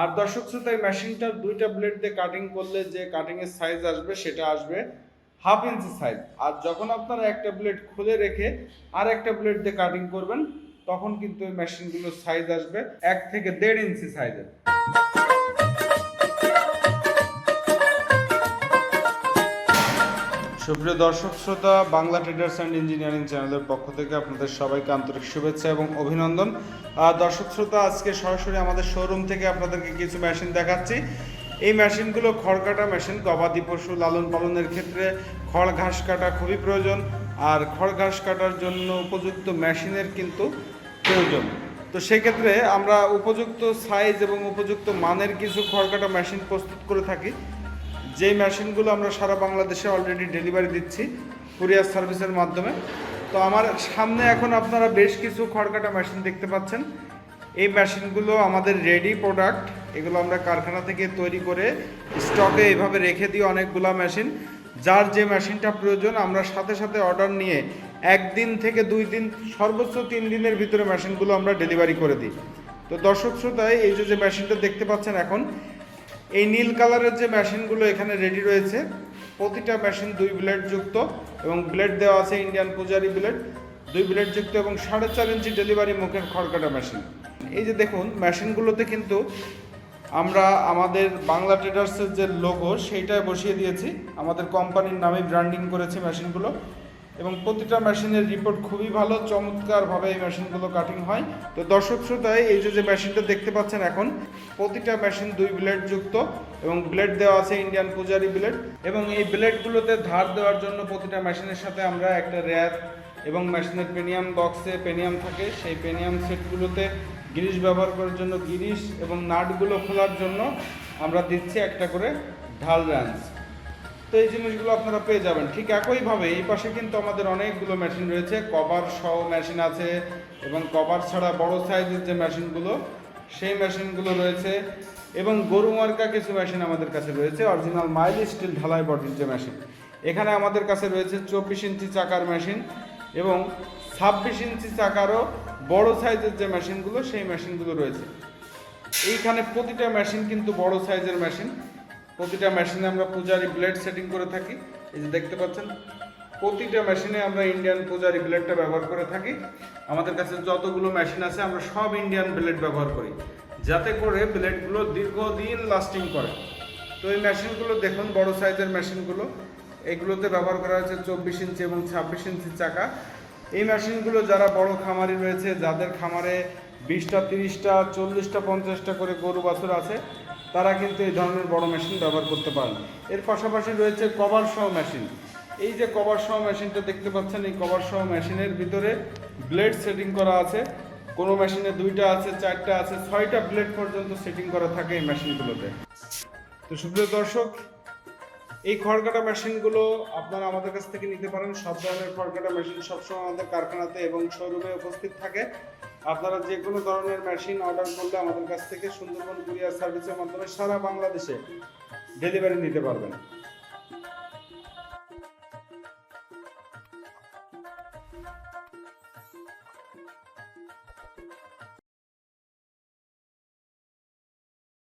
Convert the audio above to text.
আর দর্শক শ্রোতা, এই মেশিনটার দুইটা ব্লেড দিয়ে কাটিং করলে যে কাটিং এর সাইজ আসবে, সেটা আসবে হাফ ইঞ্চি সাইজ আর যখন আপনারা একটা ব্লেড খুলে রেখে আর একটা ব্লেড দিয়ে কাটিং করবেন, তখন কিন্তু এই মেশিনগুলোর সাইজ আসবে এক থেকে দেড় ইঞ্চি সাইজের সুপ্রিয় দর্শক, শ্রোতা, বাংলা ট্রেডার্স অ্যান্ড ইঞ্জিনিয়ারিং চ্যানেলের পক্ষ থেকে আপনাদের সবাইকে আন্তরিক শুভেচ্ছা এবং অভিনন্দন। দর্শক, শ্রোতা, আজকে সরাসরি আমাদের শোরুম থেকে আপনাদেরকে কিছু মেশিন দেখাচ্ছি। এই মেশিনগুলো খড় কাটা মেশিন গবাদি পশু লালন পালনের ক্ষেত্রে খড় ঘাস কাটা খুবই প্রয়োজন। আর খড় ঘাস কাটার জন্য উপযুক্ত মেশিনের কিন্তু প্রয়োজন। তো সেক্ষেত্রে আমরা উপযুক্ত সাইজ এবং উপযুক্ত মানের কিছু খড় কাটা মেশিন প্রস্তুত করে থাকি। যেই মেশিনগুলো আমরা সারা বাংলাদেশে অলরেডি ডেলিভারি দিচ্ছি কুরিয়ার সার্ভিসের মাধ্যমে, তো আমার সামনে এখন আপনারা বেশ কিছু খড়কাটা মেশিন দেখতে পাচ্ছেন। এই মেশিনগুলো আমাদের রেডি প্রোডাক্ট এগুলো আমরা কারখানা থেকে তৈরি করে স্টকে এইভাবে রেখে দিই অনেকগুলো মেশিন যার যে মেশিনটা প্রয়োজন, আমরা সাথে সাথে অর্ডার নিয়ে একদিন থেকে দুই দিন, সর্বোচ্চ তিন দিনের ভিতরে মেশিনগুলো আমরা ডেলিভারি করে দিই। তো দর্শক শ্রোতায় এই যে যে মেশিনটা দেখতে পাচ্ছেন এখন এই নীল কালারের যে মেশিনগুলো এখানে রেডি রয়েছে, প্রতিটা মেশিন দুই ব্লেড যুক্ত এবং ব্লেড দেওয়া আছে ইন্ডিয়ান পূজারি ব্লেড দুই ব্লেড যুক্ত এবং সাড়ে চার ইঞ্চি ডেলিভারি মুখের খড়কাটা মেশিন এই যে দেখুন, মেশিনগুলোতে কিন্তু আমরা আমাদের বাংলা ট্রেডার্সের যে লোগো সেইটাই বসিয়ে দিয়েছি। আমাদের কোম্পানির নামে ব্র্যান্ডিং করেছে মেশিনগুলো। এবং প্রতিটা মেশিনের রিপোর্ট খুবই ভালো, চমৎকারভাবে এই মেশিনগুলো কাটিং হয়। তো দর্শক শ্রোতায় এই যে যে মেশিনটা দেখতে পাচ্ছেন এখন, প্রতিটা মেশিন দুই ব্লেড যুক্ত এবং ব্লেড দেওয়া আছে ইন্ডিয়ান পূজারি ব্লেড এবং এই ব্লেডগুলোতে ধার দেওয়ার জন্য প্রতিটা মেশিনের সাথে আমরা একটা র্যাপ এবং মেশিনের পেনিয়াম বক্সে পেনিয়াম থাকে। সেই পেনিয়াম সেটগুলোতে গিরিশ ব্যবহার করার জন্য গিরিশ এবং নাটগুলো খোলার জন্য আমরা দিচ্ছি একটা করে ঢাল র্যান্স তো এই জিনিসগুলো আপনারা পেয়ে যাবেন। ঠিক একইভাবে এই পাশে কিন্তু আমাদের অনেকগুলো মেশিন রয়েছে। কভার সহ মেশিন আছে এবং কভার ছাড়া বড় সাইজের যে মেশিনগুলো সেই মেশিনগুলো রয়েছে এবং গরু মার্কা কিছু মেশিন আমাদের কাছে রয়েছে। অরিজিনাল মাইল স্টিল ঢালাই বডির যে মেশিন এখানে আমাদের কাছে রয়েছে চব্বিশ ইঞ্চি চাকার মেশিন এবং ছাব্বিশ ইঞ্চি চাকারও বড় সাইজের যে মেশিনগুলো সেই মেশিনগুলো রয়েছে। এইখানে প্রতিটা মেশিন কিন্তু বড় সাইজের মেশিন প্রতিটা মেশিনে আমরা পূজারি ব্লেড সেটিং করে থাকি। এই যে দেখতে পাচ্ছেন, প্রতিটা মেশিনে আমরা ইন্ডিয়ান পূজারি ব্লেডটা ব্যবহার করে থাকি। আমাদের কাছে যতগুলো মেশিন আছে, আমরা সব ইন্ডিয়ান ব্লেড ব্যবহার করি। যাতে করে ব্লেডগুলো দীর্ঘদিন লাস্টিং করে। তো এই মেশিনগুলো দেখুন, বড় সাইজের মেশিনগুলো এগুলোতে ব্যবহার করা হয়েছে চব্বিশ ইঞ্চি এবং ছাব্বিশ ইঞ্চি চাকা। এই মেশিনগুলো যারা বড় খামারি রয়েছে, যাদের খামারে বিশটা, তিরিশটা, চল্লিশটা, পঞ্চাশটা করে গরু বাছুর আছে তারা কিন্তু এই ধরনের বড় মেশিন ব্যবহার করতে পারেন এর পাশাপাশি রয়েছে কভার সহ মেশিন এই যে কভার সহ মেশিনটা দেখতে পাচ্ছেন, এই কভার সহ মেশিনের ভিতরে ব্লেড সেটিং করা আছে। কোনো মেশিনে দুইটা আছে, চারটা আছে, ছয়টা ব্লেড পর্যন্ত সেটিং করা থাকে এই মেশিনগুলোতে তো সুপ্রিয় দর্শক, এই খড়কাটা মেশিনগুলো আপনারা আমাদের কাছ থেকে নিতে পারেন। সব ধরনের খড়কাটা মেশিন সবসময় আমাদের কারখানাতে এবং শোরুমে উপস্থিত থাকে। আপনারা যে কোনো ধরনের মেশিন অর্ডার করলে আমাদের কাছ থেকে সুন্দরবন কুরিয়ার সার্ভিসের মাধ্যমে সারা বাংলাদেশে ডেলিভারি নিতে পারবেন।